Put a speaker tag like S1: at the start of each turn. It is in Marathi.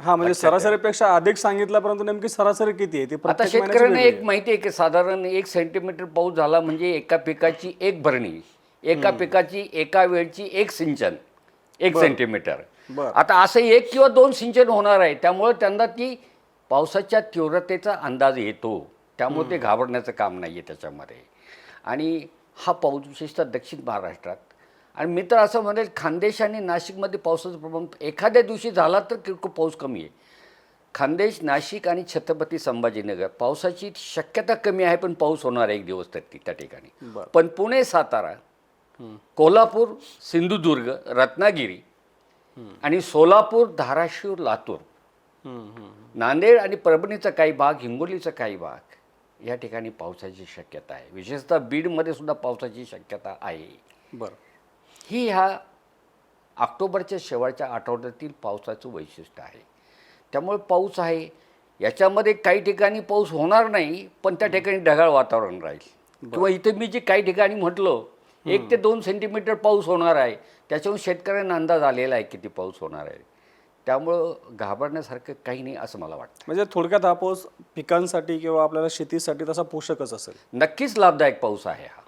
S1: हा म्हणजे सरासरीपेक्षा अधिक सांगितलं परंतु नेमकी सरासरी किती आहे? ती
S2: आता
S1: प्रत्येक महिन्याची
S2: शेतकऱ्यांना
S1: वेगळी
S2: एक माहिती आहे की साधारण एक सेंटीमीटर पाऊस झाला म्हणजे एका पिकाची एक भरणी एका पिकाची एका वेळची एक सिंचन एक सेंटीमीटर
S1: बरं.
S2: आता असं एक किंवा दोन सिंचन होणार आहे त्यामुळे त्यांना ती पावसाच्या तीव्रतेचा अंदाज येतो. त्यामुळे ते घाबरण्याचं काम नाही आहे त्याच्यामध्ये. आणि हा पाऊस विशेषतः दक्षिण महाराष्ट्रात आणि मी तर असं म्हणेल खानदेश आणि नाशिकमध्ये पावसाचं प्रमाण एखाद्या दिवशी झाला तर किरकोळ पाऊस कमी आहे. खानदेश नाशिक आणि छत्रपती संभाजीनगर पावसाची शक्यता कमी आहे पण पाऊस होणार आहे एक दिवस तर ती- त्या ठिकाणी. पण पुणे सातारा कोल्हापूर सिंधुदुर्ग रत्नागिरी आणि सोलापूर धाराशिव लातूर. नांदेड आणि परभणीचा काही भाग हिंगोलीचा काही भाग या ठिकाणी पावसाची शक्यता आहे. विशेषतः बीडमध्ये सुद्धा पावसाची शक्यता आहे.
S1: बरं.
S2: ही ह्या ऑक्टोबरच्या शेवटच्या आठवड्यातील पावसाचं वैशिष्ट्य आहे. त्यामुळे पाऊस आहे. याच्यामध्ये काही ठिकाणी पाऊस होणार नाही पण त्या ठिकाणी ढगाळ वातावरण राहील. किंवा इथे मी जे काही ठिकाणी म्हटलं एक ते दोन सेंटीमीटर पाऊस होणार आहे. त्याच्यावरून शेतकऱ्यांना अंदाज आलेला आहे किती पाऊस होणार आहे. त्यामुळं घाबरण्यासारखं काही नाही असं मला वाटतं.
S1: म्हणजे थोडक्यात हा पाऊस पिकांसाठी किंवा आपल्याला शेतीसाठी तसा पोषकच असेल.
S2: नक्कीच लाभदायक पाऊस आहे हा.